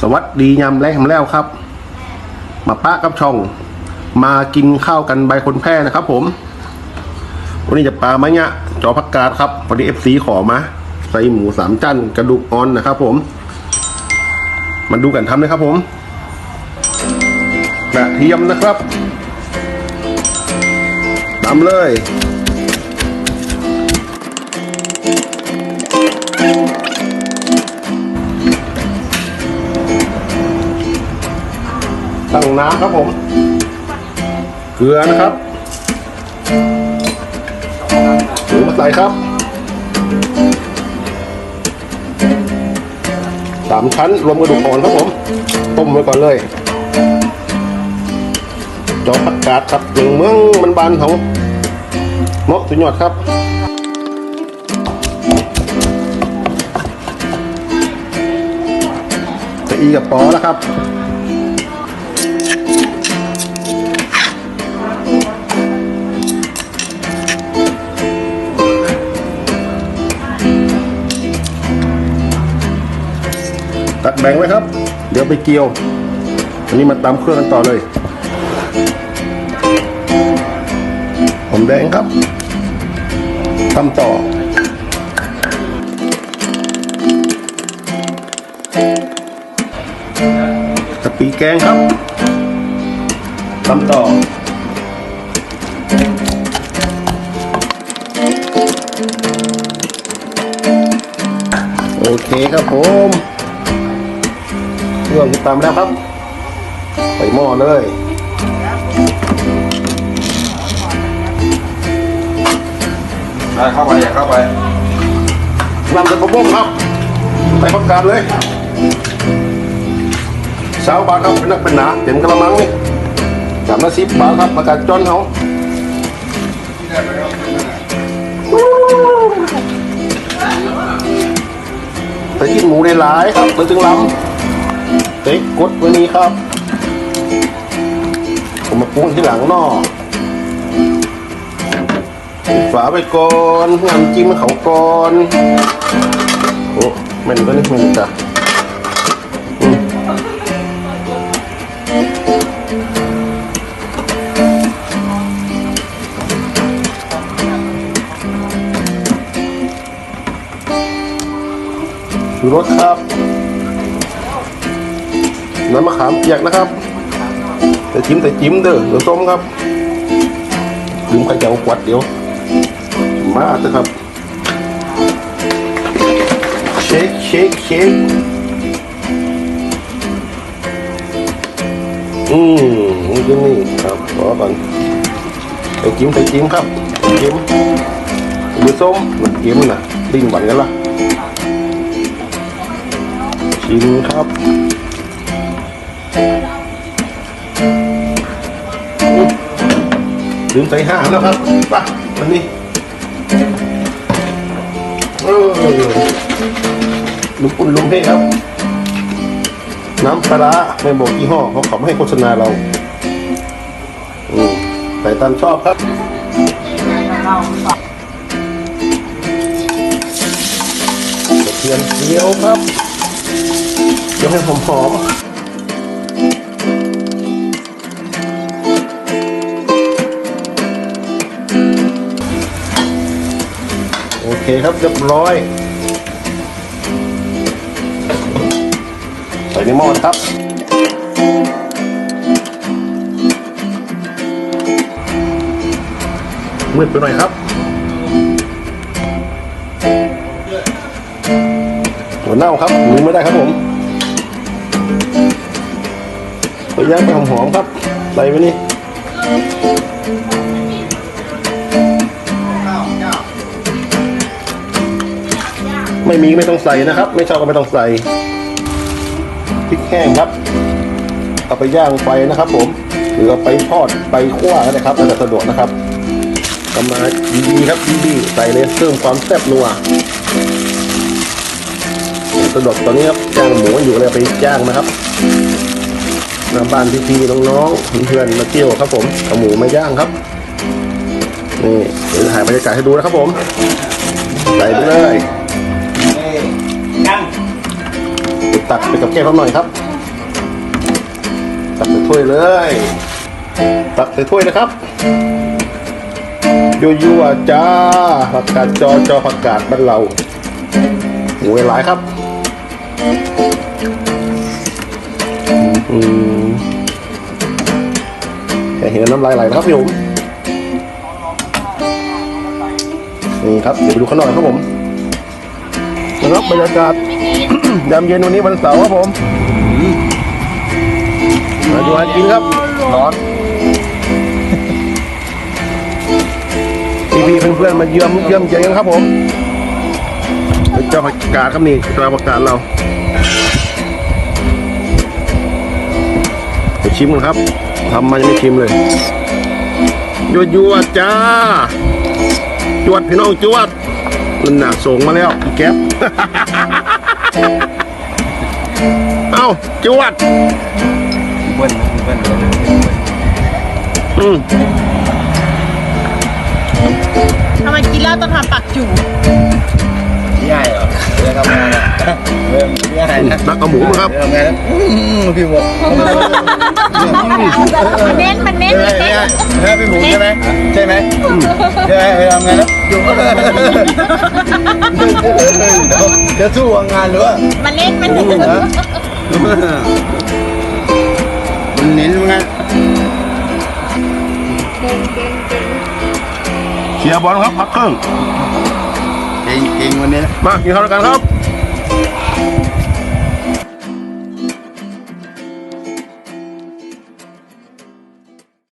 สวัสดียามแรกแล้วครับ มาป้ากับช่อง มากินข้าวกันใบคนแพร่นะครับผม วันนี้จะปลาไม้เนี่ยจอพักกาดครับวันนี้เอฟซีขอมา ใส่หมูสามจันกระดูกอ่อนนะครับผม มาดูกันทำเลยครับผมกระเทียมนะครับตามเลย ตั้งน้ำครับผม เกลือนะครับหมูมาใส่ครับสามชั้นรวมกระดูกอ่อนครับผม ต้มไว้ก่อนเลยจอผักกาดครับอย่างเมืองมันบานของเมาะสุดยอดครับจะอีกับปอแล้วครับ ตัดแบ่งไว้ครับ เดี๋ยวไปเกี่ยวอันนี้มาตำเครื่องกันต่อเลยหอมแดงครับทำต่อกะปิแกงครับทำต่อโอเคครับผม รื่อง ตามแล้วครับ ใส่หม้อเลยได้เข้าไปอย่าเข้าไปนำใส่กระบอกครับใส่ผักกาดเลยสาวบาทครับเป็นนักเป็นหนาเต็มกระมังนี่สามละสิบบาทครับประกาศจอนเขาไปกินหมูได้หลายครับเลยถึงลำ เต็กกดวันนี้ครับ ผมมาปรุงที่หลังนอกฝาไปก่อนน้ำจิ้มเขาก่อนโอ้แมันก็นี่มันจ้ะชูรสครับ น้ำมะขามเปียกนะครับ แต่จิ้มแต่จิ้มเด้อเดี๋ยวส้มครับลืมไข่เจียวกวัดเดี๋ยว มาเถอะครับ เชคเชคเชคอืมนี่ก็นี่ครับรอก่อนไปจิ้มไปจิ้มครับจิ้มมือส้มมันจิ้มนะดิ้งหวานกันละชิมครับ ลืมใส่ห้าแล้วครับไปวันนี้เออลุงปุ่นลุงเพ่ครับ น้ำปลาไม่บอกยี่ห้อเพราะเขาไม่ให้โฆษณาเราอืมใส่ตามชอบครับกระเทียมเจียวครับเจียวให้หอมๆ เคครับเรียบร้อยใส่ในหม้อครับมืดไปหน่อยครับหัวเน่าครับมือไม่ได้ครับผมไปย่างไปหอมๆครับใส่ไปนี่ ไม่มีไม่ต้องใส่นะครับ ไม่ชอบก็ไม่ต้องใส่พริกแห้งครับ เอาไปย่างไฟนะครับ ผมหรือเอาไปทอดไปคั่วก็ได้ครับแล้วแต่สะดวกนะครับทำมาดีๆครับดีๆใส่เลยเพิ่มความแซ่บนัวสะดวกตอนนี้ครับย่างหมูอยู่เลยไปย่างนะครับหน้าบ้านพี่ๆน้องๆเพื่อนๆมาเที่ยวครับ ผมเอาหมูมาย่างครับนี่เดี๋ยวถ่ายบรรยากาศให้ดูนะครับผมใส่ไปเลย ตักไปกับแก้วเขาหน่อยครับ ตักใส่ถ้วยเลย ตักใส่ถ้วยนะครับยั่วๆจ้าผักกาดจอจอผักกาดบ้านเราโอ้ยหลายครับแค่เห็นน้ำลายไหลนะครับพี่ผมนี่ครับเดี๋ยวไปดูข้างนอกครับผมนะครับบรรยากาศ ยามเย็นวันนี้วันเสาร์ครับผมมาดูอากินครับร้อนพี่พี่ๆเพื่อนๆมาเยี่ยมเยี่ยมเยียนกันครับผมเป็นเจ้าผักกาดครับนี่เจ้าผักกาดเราไปชิมกันครับทำมายังไม่ชิมเลยยัวยัวๆจ้าจวดพี่น้องจวดนั่นน่ะส่งมาแล้วอีแก๊ป เอ้าจวดเบิ้ลเบิ้ลเบิ้ลอืมทำไมกินแล้วต้องทำปากจู่ นะนักเอาหมูมาครับเรื่องทำงานนะอื้อพี่หมกมันเน้นมันเน้นใช่ไหมเน้นใช่พี่หมูใช่ไหมใช่ไหมใช่ไหมไปทำงานแล้วจุ๊บจะสู้งานหรือว่ามันเน้นมันเน้นมันเน้นเหมือนกันเชียร์บอลครับพักครึ่งเก่งเก่งวันนี้นะมากินข้าวด้วยกันครับ